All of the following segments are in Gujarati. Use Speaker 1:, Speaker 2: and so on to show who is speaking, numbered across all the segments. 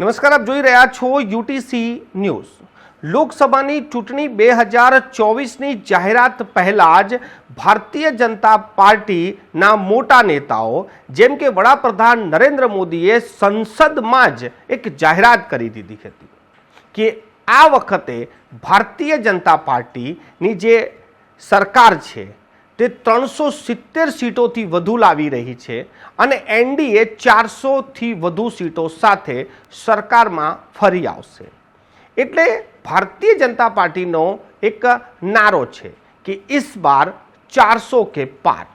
Speaker 1: નમસ્કાર, આપ જોઈ રહ્યા છો યુટીસી ન્યૂઝ. લોકસભાની ચૂંટણી બે હજાર ચોવીસની જાહેરાત પહેલાં જ ભારતીય જનતા પાર્ટીના મોટા નેતાઓ, જેમ કે વડાપ્રધાન નરેન્દ્ર મોદીએ સંસદમાં જ એક જાહેરાત કરી દીધી હતી કે આ વખતે ભારતીય જનતા પાર્ટીની જે સરકાર છે તે ત્રણસો સિત્તેર સીટોથી વધુ લાવી રહી છે અને એનડીએ ચારસોથી વધુ સીટો સાથે સરકારમાં ફરી આવશે. એટલે ભારતીય જનતા પાર્ટીનો એક નારો છે કે ઇસ બાર ચારસો કે પાર.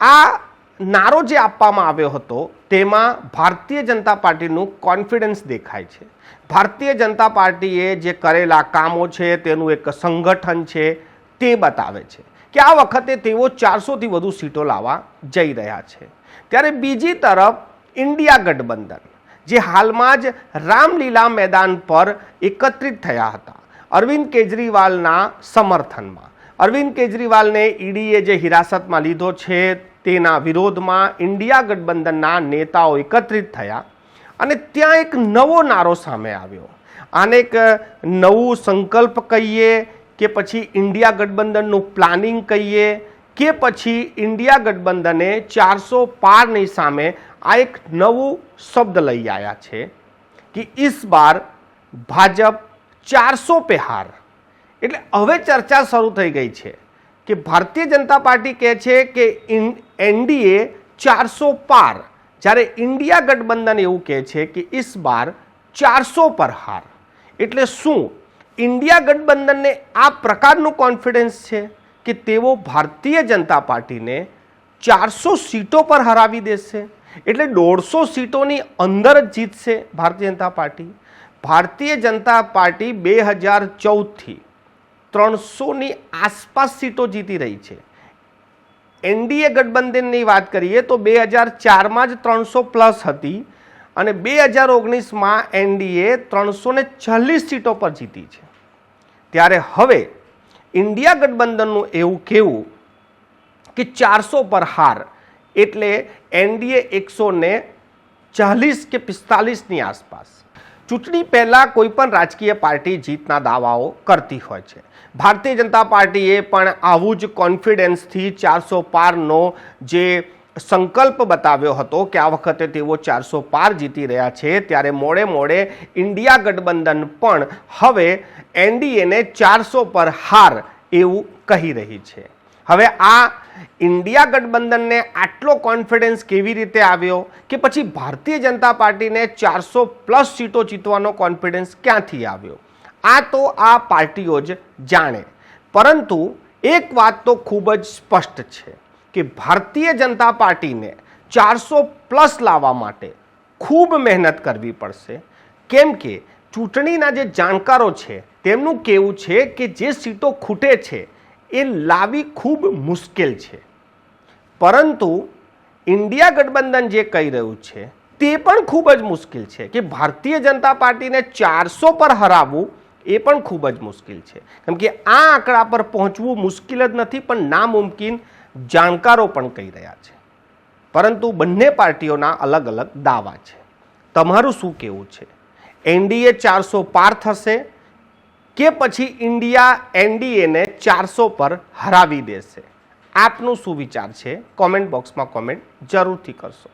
Speaker 1: આ નારો જે આપવામાં આવ્યો હતો, તેમાં ભારતીય જનતા પાર્ટીનું કોન્ફિડન્સ દેખાય છે. ભારતીય જનતા પાર્ટીએ જે કરેલા કામો છે, તેનું એક સંગઠન છે, તે બતાવે છે. કે આ વખતે તેઓ ચારસોથી વધુ સીટો લાવવા જઈ રહ્યા છે? ત્યારે બીજી તરફ ઇન્ડિયા ગઠબંધન, જે હાલમાં જ રામલીલા મેદાન પર એકત્રિત થયા હતા. અરવિંદ કેજરીવાલના સમર્થનમાં. અરવિંદ કેજરીવાલને ઈડીએ જે હિરાસતમાં લીધો છે, તેના વિરોધમાં ઇન્ડિયા ગઠબંધનના નેતાઓ એકત્રિત થયા અને ત્યાં એક નવો નારો સામે આવ્યો. આને એક નવું સંકલ્પ કહીએ કે પછી ઇન્ડિયા ગઠબંધનનું પ્લાનિંગ કહીએ, કે પછી ઇન્ડિયા ગઠબંધને ચારસો પારની સામે આ એક નવું શબ્દ લઈ આવ્યા છે કે ઇસ બાર ભાજપ ચારસો પે હાર એટલે હવે ચર્ચા શરૂ થઈ ગઈ છે કે ભારતીય જનતા પાર્ટી કહે છે કે એનડીએ ચારસો પાર. જ્યારે ઇન્ડિયા ગઠબંધન એવું કહે છે કે ઇસ બાર ચારસો પર હાર એટલે શું? ઇન્ડિયા ગઠબંધનને આ પ્રકારનું કોન્ફિડન્સ છે કે તેઓ ભારતીય જનતા પાર્ટીને ચારસો સીટો પર હરાવી દેશે. એટલે દોઢસો સીટોની અંદર જ જીતશે ભારતીય જનતા પાર્ટી. ભારતીય જનતા પાર્ટી બે હજાર ચૌદથી ત્રણસોની આસપાસ સીટો જીતી રહી છે. એનડીએ ગઠબંધનની વાત કરીએ તો બે હજાર ચારમાં જ ત્રણસો પ્લસ હતી. અને બે હજાર ઓગણીસમાં એનડીએ ત્રણસો ને ચાલીસ સીટો પર જીતી છે. ત્યારે હવે ઇન્ડિયા ગઠબંધનનું એવું કહેવું કે ચારસો પર હાર એટલે એનડીએ એકસો ને ચાલીસ કે પિસ્તાલીસની આસપાસ. ચૂંટણી પહેલાં કોઈ પણ રાજકીય પાર્ટી જીતના દાવાઓ કરતી હોય છે. ભારતીય જનતા પાર્ટીએ પણ આવું જ કોન્ફિડન્સથી ચારસો પારનો જે સંકલ્પ બતાવ્યો હતો કે આ વખતે તેઓ ચારસો પાર જીતી રહ્યા છે, ત્યારે મોડે મોડે ઇન્ડિયા ગઠબંધન પણ હવે એનડીએને ચારસો પર હાર એવું કહી રહી છે. હવે આ ઇન્ડિયા ગઠબંધનને આટલો કોન્ફિડન્સ કેવી રીતે આવ્યો કે પછી ભારતીય જનતા પાર્ટીને ચારસો પ્લસ સીટો જીતવાનો કોન્ફિડન્સ ક્યાંથી આવ્યો? આ તો આ પાર્ટીઓ જ જાણે. પરંતુ એક વાત તો ખૂબ જ સ્પષ્ટ છે. કે ભારતીય જનતા પાર્ટીને ચારસો પ્લસ લાવવા માટે ખૂબ મહેનત કરવી પડશે. કેમ કે ચૂંટણીના જે જાણકારો છે, તેમનું કહેવું છે કે જે સીટો ખૂટે છે, એ લાવી ખૂબ મુશ્કેલ છે. પરંતુ ઇન્ડિયા ગઠબંધન જે કહી રહ્યું છે, તે પણ ખૂબ જ મુશ્કેલ છે કે ભારતીય જનતા પાર્ટીને ચારસો પર હરાવવું એ પણ ખૂબ જ મુશ્કેલ છે. કેમ કે આ આંકડા પર પહોંચવું મુશ્કેલ જ નથી, પણ નામુમકિન જાણકારો પણ કહી રહ્યા છે. પરંતુ બંને પાર્ટીઓના અલગ અલગ દાવા છે. તમારું શું કહેવું છે? એનડીએ ચારસો પાર થશે કે પછી ઇન્ડિયા એનડીએને ચારસો પર હરાવી દેશે? આપનું શું વિચાર છે? કોમેન્ટ બોક્સમાં કોમેન્ટ જરૂરથી કરશો.